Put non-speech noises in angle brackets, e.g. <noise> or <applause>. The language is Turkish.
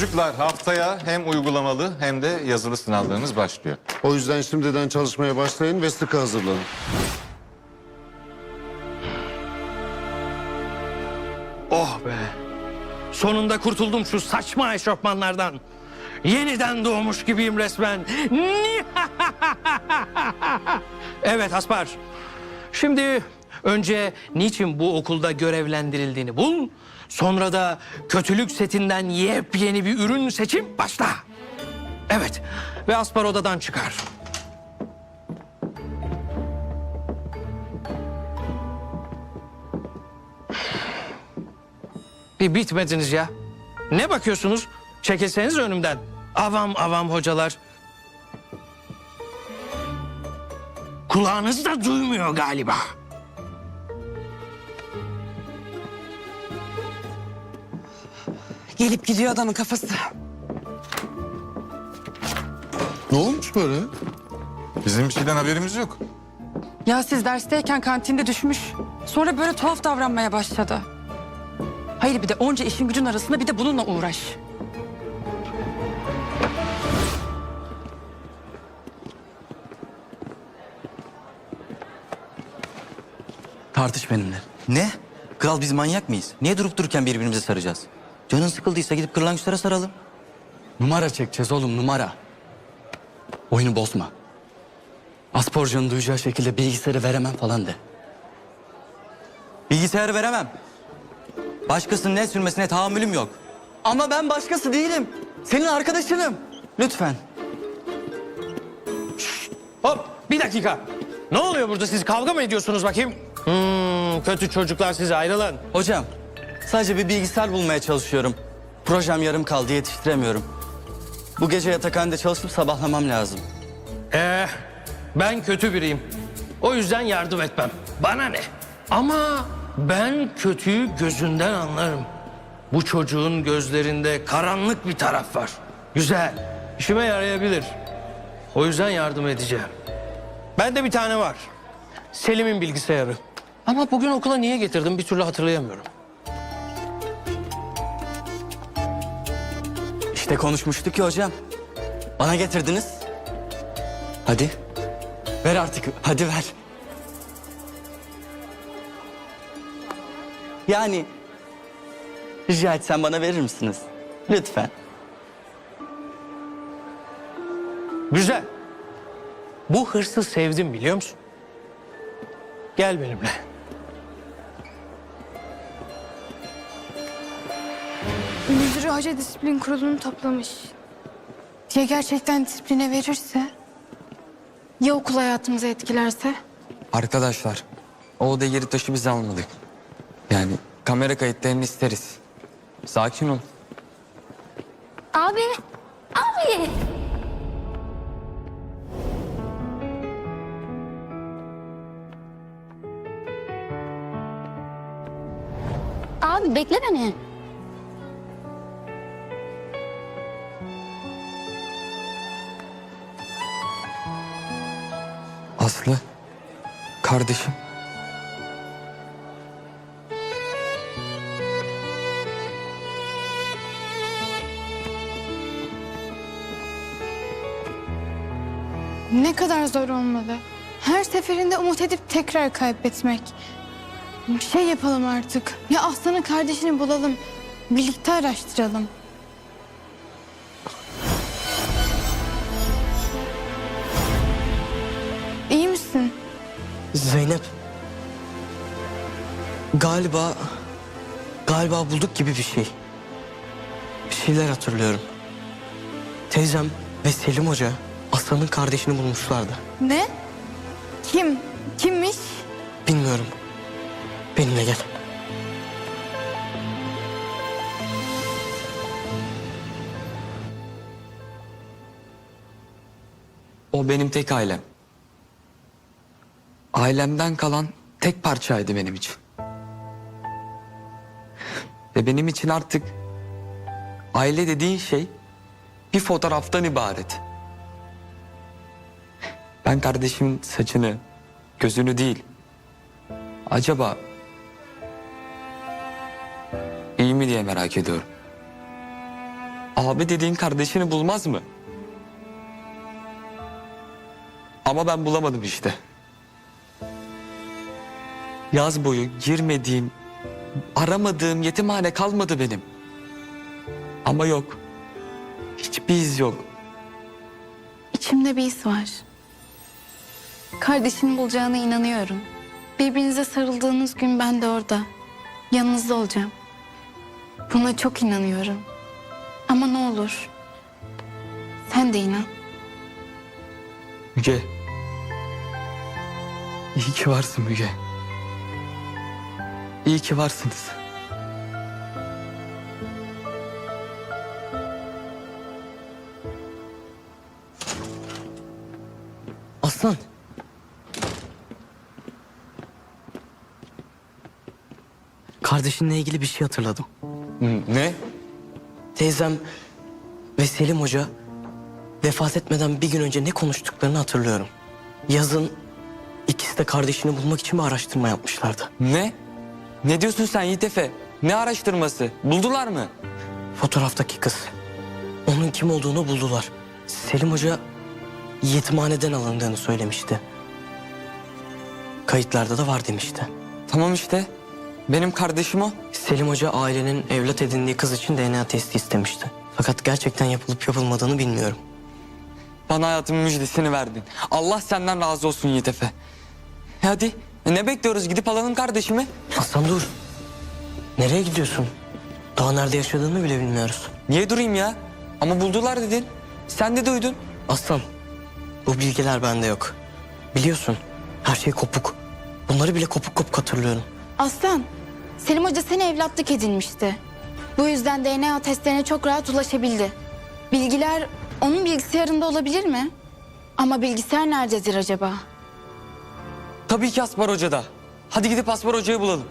Çocuklar haftaya hem uygulamalı hem de yazılı sınavlarınız başlıyor. O yüzden şimdiden çalışmaya başlayın ve sıkı hazırlanın. Oh be. Sonunda kurtuldum şu saçma eşofmanlardan. Yeniden doğmuş gibiyim resmen. <laughs> evet Aspar. Şimdi önce niçin bu okulda görevlendirildiğini bul. Sonra da kötülük setinden yepyeni bir ürün seçip başla. Evet ve Aspar odadan çıkar. Bir bitmediniz ya. Ne bakıyorsunuz? Çekilseniz önümden. Avam avam hocalar. Kulağınız da duymuyor galiba. Gelip gidiyor adamın kafası. Ne olmuş böyle? Bizim bir şeyden haberimiz yok. Ya siz dersteyken kantinde düşmüş. Sonra böyle tuhaf davranmaya başladı. Hayır bir de onca işin gücün arasında bir de bununla uğraş. Tartış benimle. Ne? Kral biz manyak mıyız? Niye durup dururken birbirimize saracağız? Canın sıkıldıysa gidip kırlangıçlara saralım. Numara çekeceğiz oğlum numara. Oyunu bozma. Asporcanın duyacağı şekilde bilgisayarı veremem falan de. Bilgisayarı veremem. Başkasının el sürmesine tahammülüm yok. Ama ben başkası değilim. Senin arkadaşınım. Lütfen. Hop bir dakika. Ne oluyor burada siz kavga mı ediyorsunuz bakayım? Hmm, kötü çocuklar siz ayrılın. Hocam, sadece bir bilgisayar bulmaya çalışıyorum. Projem yarım kaldı, yetiştiremiyorum. Bu gece yatakhanede çalışıp sabahlamam lazım. Ee, ben kötü biriyim. O yüzden yardım etmem. Bana ne? Ama ben kötüyü gözünden anlarım. Bu çocuğun gözlerinde karanlık bir taraf var. Güzel. İşime yarayabilir. O yüzden yardım edeceğim. Bende bir tane var. Selim'in bilgisayarı. Ama bugün okula niye getirdim bir türlü hatırlayamıyorum. İşte konuşmuştuk ya hocam. Bana getirdiniz. Hadi. Ver artık, hadi ver. Yani rica etsem bana verir misiniz? Lütfen. Güzel. Bu hırsı sevdim biliyor musun? Gel benimle. Müdürü Hoca Disiplin Kurulu'nu toplamış. Ya gerçekten disipline verirse? Ya okul hayatımızı etkilerse? Arkadaşlar, o oda yeri taşı biz almadık. Yani kamera kayıtlarını isteriz. Sakin ol. Abi! Abi! Abi bekle beni. Aslı, kardeşim. Ne kadar zor olmalı. Her seferinde umut edip tekrar kaybetmek. Bir şey yapalım artık. Ya Aslan'ın kardeşini bulalım. Birlikte araştıralım. Misin? Zeynep. Galiba... Galiba bulduk gibi bir şey. Bir şeyler hatırlıyorum. Teyzem ve Selim Hoca Aslan'ın kardeşini bulmuşlardı. Ne? Kim? Kimmiş? Bilmiyorum. Benimle gel. O benim tek ailem. Ailemden kalan tek parçaydı benim için. Ve benim için artık aile dediğin şey bir fotoğraftan ibaret. Ben kardeşimin saçını, gözünü değil. Acaba iyi mi diye merak ediyorum. Abi dediğin kardeşini bulmaz mı? Ama ben bulamadım işte. Yaz boyu girmediğim, aramadığım yetimhane kalmadı benim. Ama yok. Hiçbir iz yok. İçimde bir his var. Kardeşini bulacağına inanıyorum. Birbirinize sarıldığınız gün ben de orada. Yanınızda olacağım. Buna çok inanıyorum. Ama ne olur. Sen de inan. Müge. İyi ki varsın Müge. İyi ki varsınız. Aslan. Kardeşinle ilgili bir şey hatırladım. Ne? Teyzem ve Selim Hoca vefat etmeden bir gün önce ne konuştuklarını hatırlıyorum. Yazın ikisi de kardeşini bulmak için bir araştırma yapmışlardı. Ne? Ne diyorsun sen Yiğit Efe? Ne araştırması? Buldular mı? Fotoğraftaki kız. Onun kim olduğunu buldular. Selim Hoca yetimhaneden alındığını söylemişti. Kayıtlarda da var demişti. Tamam işte. Benim kardeşim o. Selim Hoca ailenin evlat edindiği kız için DNA testi istemişti. Fakat gerçekten yapılıp yapılmadığını bilmiyorum. Bana hayatımın müjdesini verdin. Allah senden razı olsun Yiğit Efe. E hadi. Ne bekliyoruz? Gidip alalım kardeşimi. Aslan dur. Nereye gidiyorsun? Daha nerede yaşadığını bile bilmiyoruz. Niye durayım ya? Ama buldular dedin. Sen de duydun. Aslan, bu bilgiler bende yok. Biliyorsun, her şey kopuk. Bunları bile kopuk kopuk hatırlıyorum. Aslan, Selim Hoca seni evlatlık edinmişti. Bu yüzden DNA testlerine çok rahat ulaşabildi. Bilgiler onun bilgisayarında olabilir mi? Ama bilgisayar nerededir acaba? Tabii ki Aspar Hoca'da. Hadi gidip Aspar Hoca'yı bulalım.